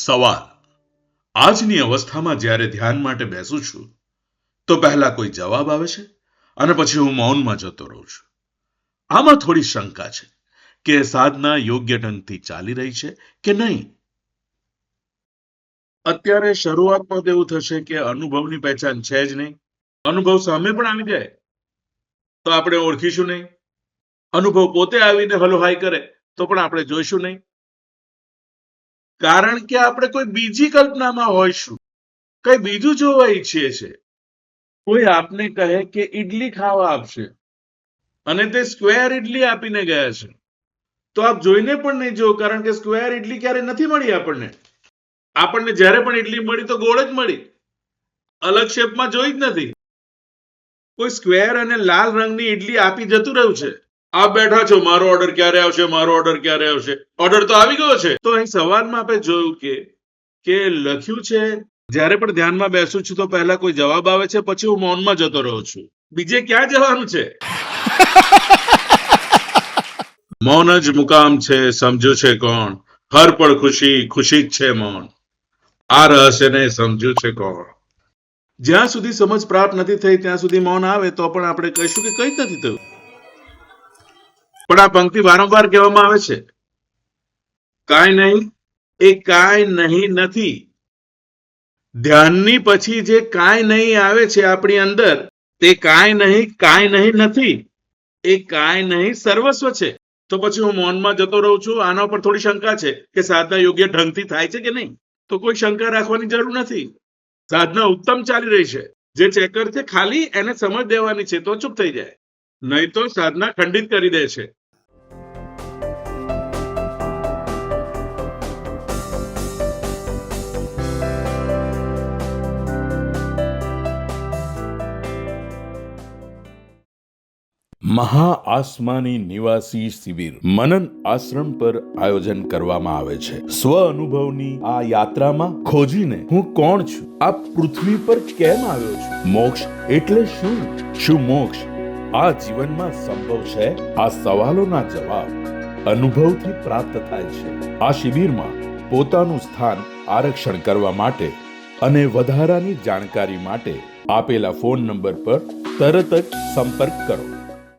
સવાલ. આજની અવસ્થામાં જ્યારે ધ્યાન માટે બેસું છું, તો પહેલા કોઈ જવાબ આવે છે અને પછી હું મૌનમાં જતો રહું છું. આમાં થોડી શંકા છે કે સાધના યોગ્ય ઢંગથી ચાલી રહી છે કે નહીં? અત્યારે શરૂઆતમાં એવું થશે કે અનુભવની પહેચાન છે જ નહીં. અનુભવ સામે પણ આવી જાય. તો આપણે ઓળખીશું નહીં. અનુભવ પોતે આવીને હલો હાય કરે, તો પણ આપણે જોઈશું નહીં. કારણ કે આપણે કોઈ બીજી કલ્પનામાં હોઈશું. કઈ બીજું જોવા ઈચ્છીએ છે. કોઈ આપને કહે કે ઈડલી ખાવા આપશે. અને તે સ્ક્વેર ઈડલી આપીને ગયા છે. તો આપ જોઈને પણ નહીં જો કારણ કે સ્ક્વેર ઈડલી ક્યારે નથી મળી આપણને. આપણને જ્યારે પણ ઈડલી મળી તો ગોળ જ મળી. અલગ શેપમાં જોઈ જ નથી. કોઈ સ્ક્વેર અને લાલ રંગની ઈડલી આપી જતું રહ્યું છે. આપ બેઠા છો મારો ઓર્ડર ક્યારે આવશે મારો ઓર્ડર ક્યારે આવશે? ઓર્ડર તો આવી ગયો છે. તો અહીં સવારમાં આપણે જોયું કે કે લખ્યું છે જ્યારે પણ ધ્યાનમાં બેસું છું તો પહેલા કોઈ જવાબ આવે છે પછી હું મૌનમાં જતો રહું છું. બીજે ક્યાં જવાનું છે? મૌન જ મુકામ છે સમજ્યું છે કોણ? હર પળ ખુશી ખુશી જ છે મૌન. આ રહસ્યને સમજ્યું છે કોણ? જ્યાં સુધી સમજ પ્રાપ્ત નથી થઈ ત્યાં સુધી મૌન આવે તો પણ આપણે કહીશું કે કઈ નથી થયું. પણ આ પંક્તિ વારંવાર કહેવામાં આવે છે. કાંઈ નહીં, એ કાંઈ નહીં નથી. ધ્યાનની પછી જે કાંઈ નહીં આવે છે આપણી અંદર, તે કાંઈ નહીં કાંઈ નહીં નથી. એ કાંઈ નહીં સર્વસ્વ છે. તો પછી હું મૌનમાં જતો રહું છું, આના ઉપર થોડી શંકા છે કે સાધના યોગ્ય ઢંગથી થાય છે કે નહીં? તો કોઈ શંકા રાખવાની જરૂર નથી. સાધના ઉત્તમ ચાલી રહી છે. જે ચેકર છે ખાલી એને સમજ દેવાની છે તો ચૂપ થઈ જાય. નહીં તો સાધના ખંડિત કરી દે છે. મહા આસમાની નિવાસી શિબિર મનન આશ્રમ પર આયોજન કરવામાં આવે છે. સ્વ અનુભવની આ યાત્રામાં ખોજીને હું કોણ છું? આ પૃથ્વી પર કેમ આવ્યો છું? મોક્ષ એટલે શું? શું મોક્ષ આ જીવનમાં સંભવ છે? આ સવાલોના જવાબ અનુભવથી પ્રાપ્ત થાય છે. આ શિબિરમાં પોતાનું સ્થાન આરક્ષણ કરવા માટે અને વધારાની જાણકારી માટે આપેલા ફોન નંબર પર તરત જ સંપર્ક કરો.